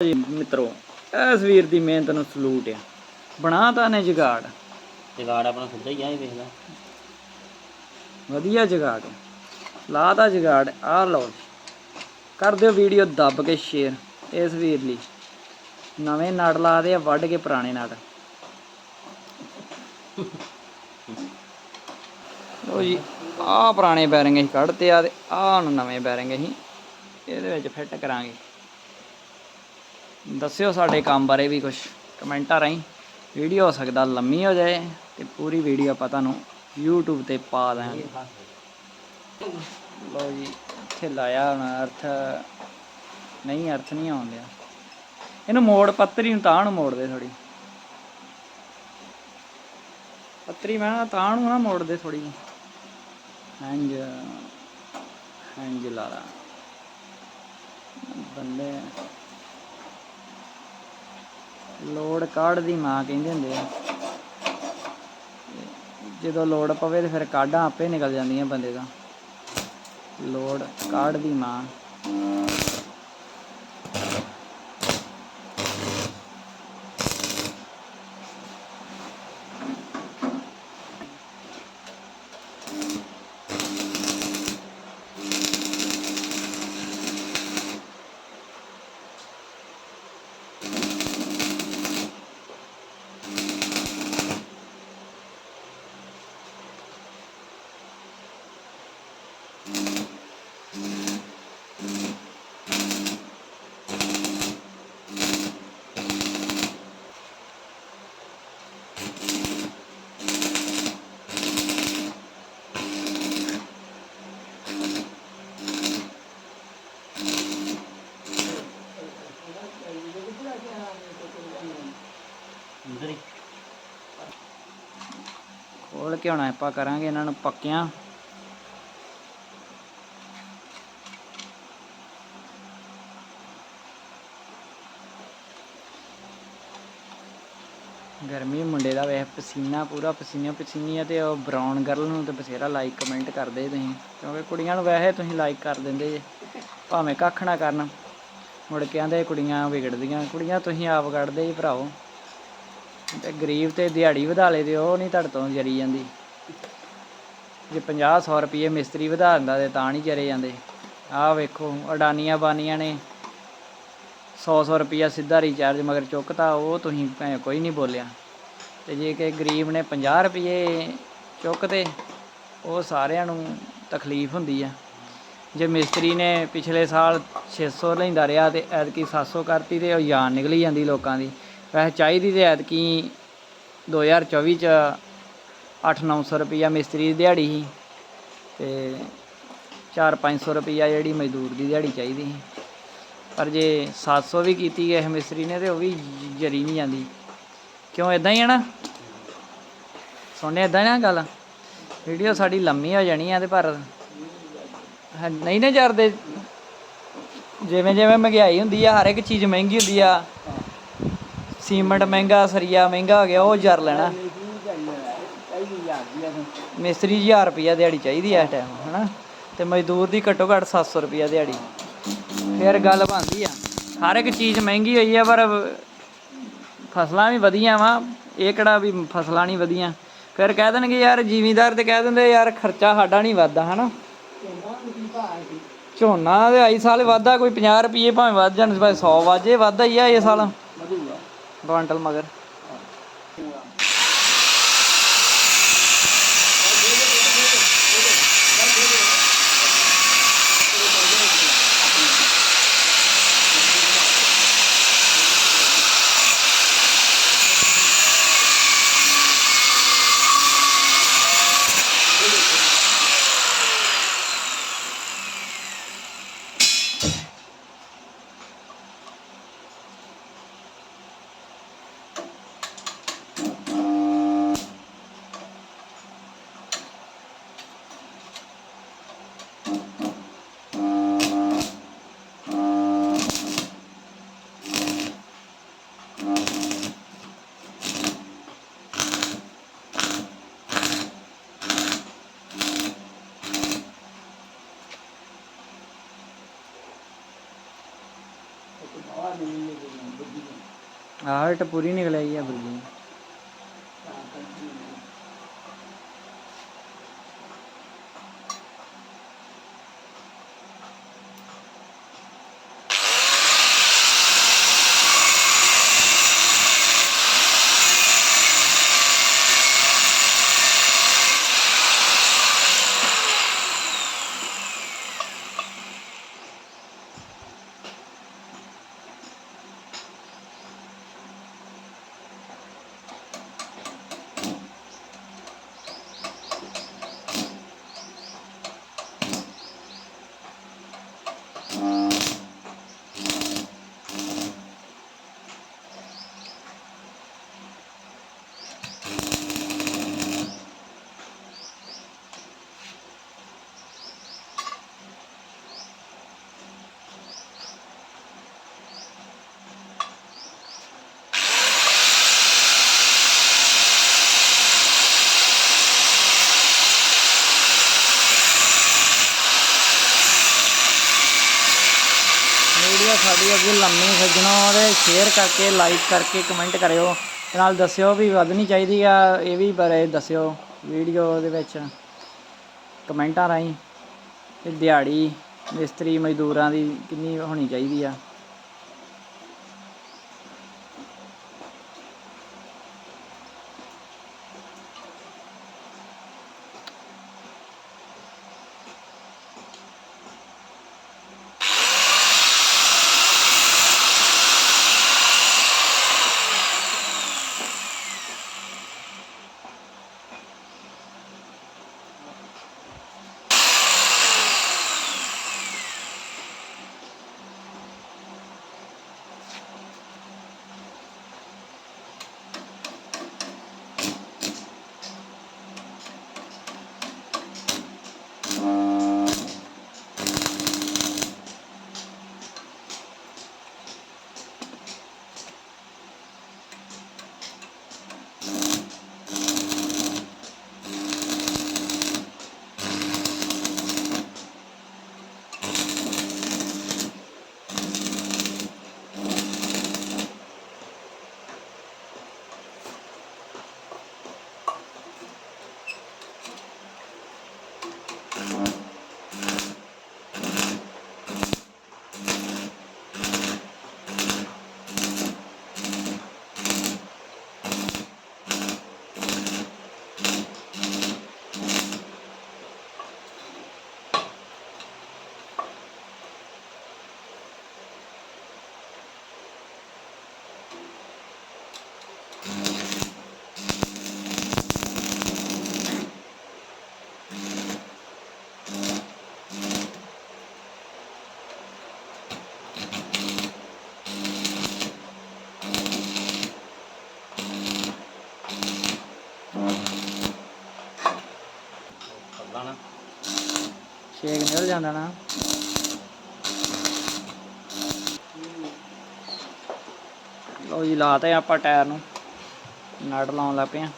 ਜੀ ਮਿੱਤਰੋ ਇਸ ਵੀਰ ਦੀ ਮਿਹਨਤ ਨੂੰ ਸਲੂਟ ਆ। ਬਣਾ ਤਾਂ ਨੇ ਜਗਾੜ। ਜਗਾੜ ਆਪਣਾ ਸਿੱਧਾ ਹੀ ਆ ਇਹ ਵੇਖ ਲੈ ਵਧੀਆ ਜਗਾੜ। ਲਾ ਦਾ ਜਗਾੜ ਆ ਲਓ। ਕਰ ਦਿਓ ਵੀਡੀਓ ਦੱਬ ਕੇ ਸ਼ੇਅਰ ਇਸ ਵੀਰ ਲਈ। ਨਵੇਂ ਨੜ ਲਾ ਦੇ ਆ ਵੱਢ ਕੇ ਪੁਰਾਣੇ ਨੜ ਲੋ ਜੀ ਆ ਪੁਰਾਣੇ ਬੈਰਿੰਗ ਅਸੀਂ ਕੱਢਤੇ ਆ ਤੇ ਆਹ ਹੁਣ ਨਵੇਂ ਬੈਰਿੰਗ ਅਸੀਂ ਇਹਦੇ ਵਿੱਚ ਫਿੱਟ ਕਰਾਂਗੇ। ਦੱਸਿਓ ਸਾਡੇ ਕੰਮ ਬਾਰੇ ਵੀ ਕੁਝ ਕਮੈਂਟਾਂ ਰਾਹੀਂ। ਵੀਡੀਓ ਹੋ ਸਕਦਾ ਲੰਮੀ ਹੋ ਜਾਏ ਤੇ ਪੂਰੀ ਵੀਡੀਓ ਆਪਾਂ ਤੁਹਾਨੂੰ YouTube ਤੇ ਪਾ ਦਾਂਗੇ। ਲਓ ਜੀ, ਇੱਥੇ ਲਾਇਆ ਹੁਣ ਅਰਥ। ਨਹੀਂ ਅਰਥ ਨਹੀਂ ਆਉਂਦਿਆ ਇਹਨੂੰ ਮੋੜ, ਪੱਤਰੀ ਨੂੰ ਤਾਂ ਨੂੰ ਮੋੜਦੇ ਥੋੜੀ ਪੱਤਰੀ ਮੈਂ ਨਾ ਤਾਂ ਨੂੰ ਨਾ ਮੋੜਦੇ ਥੋੜੀ ਹੰਜ ਹੰਜ ਲਾ ਲਾ ਬੰਦੇ ਲੋੜ ਕਾਢ ਦੀ ਮਾਂ ਕਹਿੰਦੇ ਹੁੰਦੇ ਆ। ਜਦੋਂ ਲੋੜ ਪਵੇ ਤੇ ਫਿਰ ਕਾਢਾਂ ਆਪੇ ਨਿਕਲ ਜਾਂਦੀਆਂ ਬੰਦੇ ਦਾ। ਲੋੜ ਕਾਢ ਦੀ ਮਾਂ। ਖੋਲ ਕੇ ਆਪਾਂ ਕਰਾਂਗੇ ਇਹਨਾਂ ਨੂੰ ਪੱਕਿਆਂ। ਗਰਮੀ ਮੁੰਡੇ ਦਾ, ਵੇਖ, ਪਸੀਨਾ ਪੂਰਾ ਪਸੀਨਾ ਪਸੀਨੀ ਆ ਤੇ ਉਹ ਬ੍ਰਾਊਨ ਗਰਲ ਨੂੰ ਤੇ ਬਥੇਰਾ ਲਾਈਕ ਕਮੈਂਟ ਕਰਦੇ ਤੁਸੀਂ। ਕਿਉਂਕਿ ਕੁੜੀਆਂ ਨੂੰ ਵੈਸੇ ਤੁਸੀਂ ਲਾਈਕ ਕਰ ਦਿੰਦੇ ਜੇ, ਭਾਵੇਂ ਕੱਖ ਨਾ ਕਰਨ। ਮੁੜ ਕੇ ਆਂਦੇ ਕੁੜੀਆਂ ਵਿਗੜਦੀਆਂ, ਕੁੜੀਆਂ ਤੁਸੀਂ ਆਪ ਕੱਢਦੇ ਜੀ ਭਰਾਓ ਤੇ ਗਰੀਬ ਤੇ ਦਿਹਾੜੀ ਵਧਾ ਲੇ ਤੇ ਉਹ ਨਹੀਂ ਤੁਹਾਡੇ ਤੋਂ ਜਰੀ ਜਾਂਦੀ। ਜੇ 50 100 ਰੁਪਏ ਮਿਸਤਰੀ ਵਧਾ ਦਿੰਦਾ ਤੇ ਤਾਂ ਨਹੀਂ ਜਰੇ ਜਾਂਦੇ। ਆਹ ਵੇਖੋ, ਅਡਾਨੀਆਂ ਬਾਨੀਆਂ ਨੇ। 100 100 ਰੁਪਿਆ ਸਿੱਧਾ ਰੀਚਾਰਜ ਮਗਰ ਚੁੱਕਤਾ, ਉਹ ਤੁਸੀਂ ਭੈਣ ਕੋਈ ਨਹੀਂ ਬੋਲਿਆ। ਤੇ ਜੇ ਕਿ ਗਰੀਬ ਨੇ 50 ਰੁਪਏ ਚੁੱਕਤੇ, ਉਹ ਸਾਰਿਆਂ ਨੂੰ ਤਕਲੀਫ ਹੁੰਦੀ ਆ। ਜੇ ਮਿਸਤਰੀ ਨੇ ਪਿਛਲੇ ਸਾਲ 600 ਲੈਂਦਾ ਰਿਹਾ ਤੇ ਐਤਕੀ 700 ਕਰਤੀ ਤੇ ਉਹ ਜਾਨ ਨਿਕਲੀ ਜਾਂਦੀ ਲੋਕਾਂ ਦੀ। ਵੈਸੇ ਚਾਹੀਦੀ ਤੇ ਐਤਕੀ 2024 ਚ 8-900 ਰੁਪਈਆ ਮਿਸਤਰੀ ਦੀ ਦਿਹਾੜੀ ਸੀ ਤੇ 4-500 ਰੁਪਈਆ ਜਿਹੜੀ ਮਜ਼ਦੂਰ ਦੀ ਦਿਹਾੜੀ ਚਾਹੀਦੀ ਸੀ। ਪਰ ਜੇ 700 ਵੀ ਕੀਤੀ ਗਏ ਮਿਸਤਰੀ ਨੇ ਤੇ ਉਹ ਵੀ ਜਰੀ ਨਹੀਂ ਜਾਂਦੀ। ਕਿਉਂ ਇਦਾਂ ਹੀ ਹੈ ਨਾ? ਸੁਣਨੇ ਇਦਾਂ ਨਾ ਗੱਲ? ਵੀਡੀਓ ਸਾਡੀ ਲੰਮੀ ਹੋ ਜਾਣੀ ਆ ਤੇ ਪਰ ਨਹੀਂ ਨਾ ਜਰਦੇ ਜਿਵੇਂ ਜਿਵੇਂ ਮਹਿੰਗਾਈ ਹੁੰਦੀ ਆ, ਹਰ ਇੱਕ ਚੀਜ਼ ਮਹਿੰਗੀ ਹੁੰਦੀ ਆ। ਸੀਮੈਂਟ ਮਹਿੰਗਾ ਸਰੀਆ ਮਹਿੰਗਾ ਹੋ ਗਿਆ ਉਹ ਜਰ ਲੈਣਾ। ਮਿਸਤਰੀ 1000 ਰੁਪਿਆ ਦਿਹਾੜੀ ਚਾਹੀਦੀ ਆ ਇਸ ਟਾਈਮ ਹਨਾ? ਤੇ ਮਜ਼ਦੂਰ ਦੀ ਘੱਟੋ ਘੱਟ 700 ਰੁਪਿਆ ਦਿਹਾੜੀ। ਫਿਰ ਗੱਲ ਬਣਦੀ ਆ ਹਰ ਇੱਕ ਚੀਜ਼ ਮਹਿੰਗੀ ਹੋਈ ਆ ਪਰ ਫਸਲਾਂ ਵੀ ਵਧੀਆਂ ਵਾ ਇਹ ਕਿਹੜਾ ਵੀ ਫਸਲਾਂ ਨਹੀਂ ਵਧੀਆਂ। ਫਿਰ ਕਹਿ ਦੇਣਗੇ ਯਾਰ ਜ਼ਿਮੀਂਦਾਰ ਤੇ ਕਹਿ ਦਿੰਦੇ ਯਾਰ ਖਰਚਾ ਸਾਡਾ ਨਹੀਂ ਵੱਧਦਾ ਹਨਾ? ਝੋਨਾ ਦੇ ਆਈ ਸਾਲ ਵਾਧਾ ਕੋਈ 50 ਰੁਪਏ ਭਾਵੇਂ ਵੱਧ ਜਾਣ ਭਾਵੇਂ 100 ਵਾਜੇ ਵਾਧਾ ਹੀ ਆ ਇਹ ਸਾਲ। ਕੁਆਂਟਲ ਮਗਰ ਆਹ ਟ ਪੂਰੀ ਨਿਕਲ ਆਈ ਆ ਲੰਮੀ ਸੱਜਣੋ ਉਹਦੇ ਸ਼ੇਅਰ ਕਰਕੇ ਲਾਈਕ ਕਰਕੇ ਕਮੈਂਟ ਕਰਿਓ। ਨਾਲ ਦੱਸਿਓ ਵੀ ਵਧਣੀ ਚਾਹੀਦੀ ਆ, ਇਹ ਵੀ ਬਾਰੇ ਦੱਸਿਓ ਵੀਡੀਓ ਦੇ ਵਿੱਚ। ਕਮੈਂਟਾਂ ਰਾਹੀਂ। ਤੇ ਦਿਹਾੜੀ, ਮਿਸਤਰੀ, ਮਜ਼ਦੂਰਾਂ ਦੀ ਕਿੰਨੀ ਹੋਣੀ ਚਾਹੀਦੀ ਆ। ਛੇਕ ਨਿਕਲ ਜਾਂਦਾ ਨਾ। ਲਓ ਜੀ ਲਾਤੇ ਆਪਾਂ ਟਾਇਰ ਨੂੰ। ਨਟ ਲਾਉਣ ਲੱਗ ਪਏ ਆ।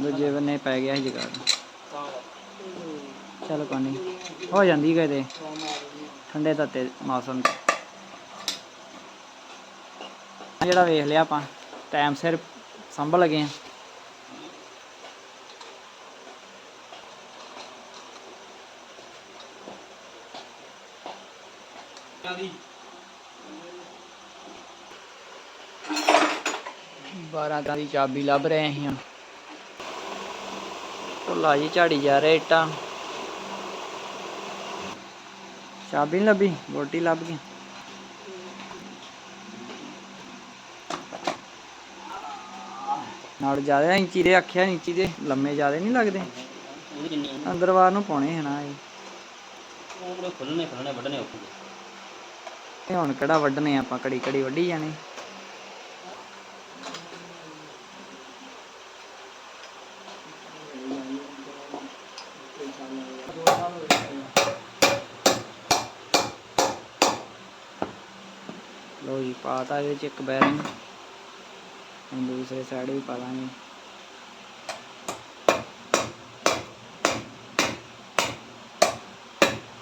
ਦੂਜੇ ਬੰਨੇ ਪੈ ਗਿਆ ਸੀ ਜਗਾੜ। ਚਲ ਕੋਈ ਨਹੀਂ ਹੋ ਜਾਂਦੀ ਕਦੇ ਠੰਡੇ ਤੱਤੇ ਮੌਸਮ 'ਚ। ਆਹ ਜਿਹੜਾ ਵੇਖ ਲਿਆ ਆਪਾਂ ਟਾਈਮ ਸਿਰ ਸੰਭਲ ਗਏ ਆ ਬਾਰਾਂ ਤਾਂ ਦੀ ਚਾਬੀ ਲੱਭ ਰਹੇ ਸੀ ਹੁਣ। ਭੁੱਲਾ ਜੀ, ਝਾੜੀ ਜਾ ਰਿਹਾ ਇੱਟਾਂ। ਚਾਬੀ ਨੀ ਲੱਭੀ ਬੋਟੀ ਲੱਭ ਗਈ। ਨਾਲ ਜ਼ਿਆਦਾ ਇੰਚੀ ਦੇ ਆਖਿਆ ਇੰਚੀ ਦੇ ਲੰਮੇ ਜ਼ਿਆਦਾ ਨਹੀਂ ਲੱਗਦੇ? ਅੰਦਰ ਬਾਹਰ ਨੂੰ ਪਾਉਣੇ ਹੈ ਨਾ ਇਹ। ਉਹ ਬੜੇ ਖੁੱਲਣੇ ਖੁੱਲਣੇ ਵੱਢਣੇ ਔਖੇ। ਹੁਣ ਕਿਹੜਾ ਵੱਢਣੇ ਆਪਾਂ ਕੜੀ ਕੜੀ ਵੱਢੀ ਜਾਣੀ। ਲੋ ਜੀ ਪਾਤਾ ਇਹਦੇ ਚ ਇੱਕ ਬੈਰਿੰਗ ਹੁਣ ਦੂਸਰੇ ਸਾਈਡ ਵੀ ਪਾ ਦਾਂਗੇ।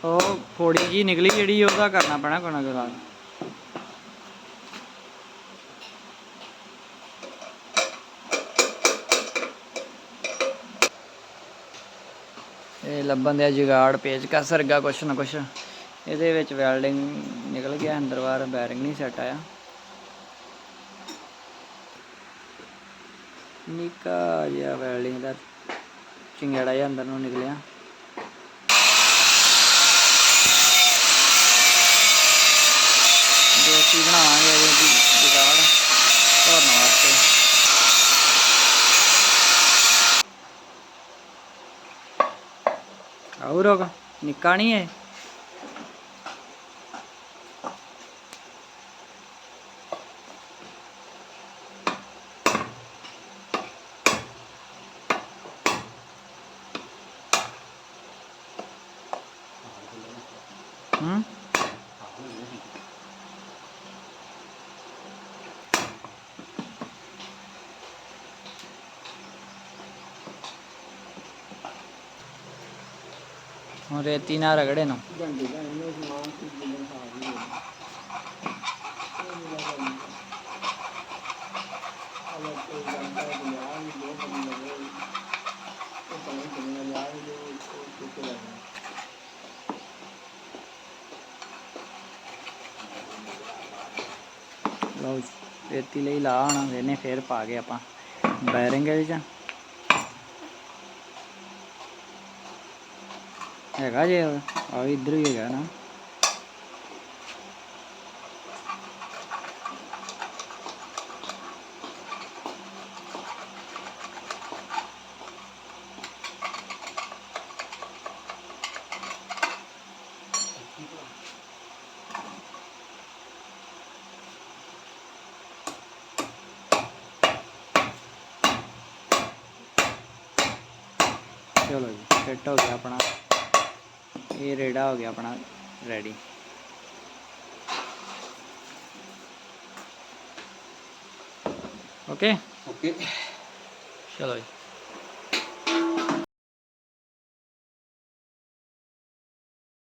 ਉਹ ਫੋੜੀ ਜੀ ਨਿਕਲੀ ਜਿਹੜੀ, ਉਹਦਾ ਕਰਨਾ ਪੈਣਾ ਕੋਣਾ ਕੋਣਾ ਇਹ ਲੱਭਣ ਦੇ ਜੁਗਾੜ ਪੇਚ ਕਾ ਸਰਗਾ ਕੁਛ ਨਾ ਕੁਛ। ਇਹਦੇ ਵਿੱਚ ਵੈਲਡਿੰਗ ਨਿਕਲ ਗਿਆ, ਅੰਦਰ ਬਾਹਰ ਬੈਰਿੰਗ ਨਹੀਂ ਸੈੱਟ ਆਇਆ। ਨਿੱਕਾ ਜਿਹਾ ਵੈਲਡਿੰਗ ਦਾ ਚਿੰਗੜਾ ਜਿਹਾ ਅੰਦਰ ਨੂੰ ਨਿਕਲਿਆ। ਦੋਸਤੀ ਬਣਾਵਾਂਗੇ ਇਹਦੇ ਜੁਗਾੜ ਧਰਨ ਵਾਸਤੇ। ਆਉ ਰੋਗ ਨਿੱਕਾ ਨਹੀਂ ਹੈ ਹੂੰ ਹੁਣ ਰੇਤੀ ਨਾਲ ਰਗੜੇ ਨੂੰ ਲਓ ਜੀ, ਰੇਤੀ ਲਈ ਲਾ ਹੁਣ ਇਹਨੇ ਫੇਰ ਪਾ ਕੇ ਆਪਾਂ। ਬੈਰਿੰਗ ਇਹਦੇ ਹੈਗਾ ਜੇ ਆ ਇੱਧਰ ਹੀ ਹੈਗਾ ਨਾ। ਚਲੋ ਜੀ ਫਿੱਟ ਹੋ ਗਿਆ ਆਪਣਾ। ਇਹ ਰੇੜਾ ਹੋ ਗਿਆ ਆਪਣਾ ਰੈਡੀ ਓਕੇ ਓਕੇ ਚਲੋ ਜੀ।